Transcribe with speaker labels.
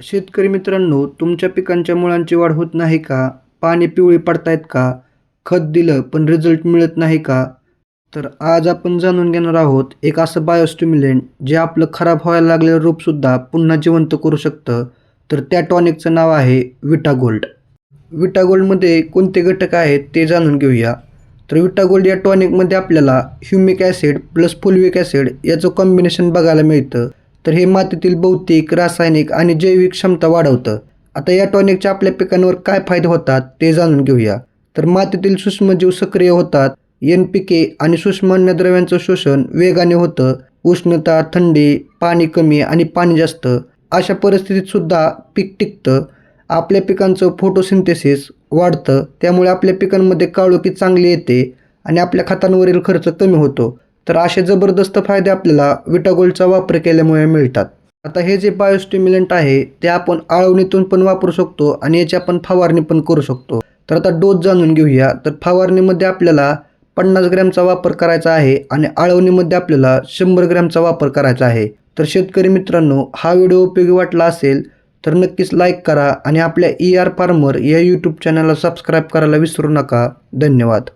Speaker 1: शेतकरी मित्रांनो तुमच्या पिकांच्या मुळांची वाढ होत नाही का? पाणी पिवळी पडतायत का? खत दिलं पण रिझल्ट मिळत नाही का? तर आज आपण जाणून घेणार आहोत एक असं बायोस्टिम्युलेंट जे आपलं खराब व्हायला लागलेलं रोपसुद्धा पुन्हा जिवंत करू शकतं. तर त्या टॉनिकचं नाव आहे विटागोल्ड. विटागोल्डमध्ये कोणते घटक आहेत ते जाणून घेऊया. तर विटागोल्ड या टॉनिकमध्ये आपल्याला humic acid plus fulvic acid याचं कॉम्बिनेशन बघायला मिळतं. तर हे मातीतील भौतिक रासायनिक आणि जैविक क्षमता वाढवतं. आता या टॉनिकच्या आपल्या पिकांवर काय फायदे होतात ते जाणून घेऊया. तर मातीतील सूक्ष्मजीव सक्रिय होतात. एन पी के आणि सूक्ष्म अन्नद्रव्यांचं शोषण वेगाने होतं. उष्णता थंडी पाणी कमी आणि पाणी जास्त. अशा परिस्थितीत सुद्धा पीक टिकतं. आपल्या पिकांचं फोटोसिंथेसिस वाढतं. त्यामुळे आपल्या पिकांमध्ये काळोखी चांगली येते आणि आपल्या खतांवरील खर्च कमी होतो. तर असे जबरदस्त फायदे आपल्याला विटागोल्डचा वापर केल्यामुळे मिळतात. आता हे जे बायोस्टिम्युलंट आहे ते आपण आळवणीतून पण वापरू शकतो आणि याची आपण फवारणी पण करू शकतो. तर आता डोस जाणून घेऊया. तर फवारणीमध्ये आपल्याला पन्नास ग्रॅमचा वापर करायचा आहे आणि आळवणीमध्ये आपल्याला शंभर ग्रॅमचा वापर करायचा आहे. तर शेतकरी मित्रांनो हा व्हिडिओ उपयोगी वाटला असेल तर नक्कीच लाईक करा आणि आपल्या ई आर फार्मर या यूट्यूब चॅनलला सबस्क्राईब करायला विसरू नका. धन्यवाद.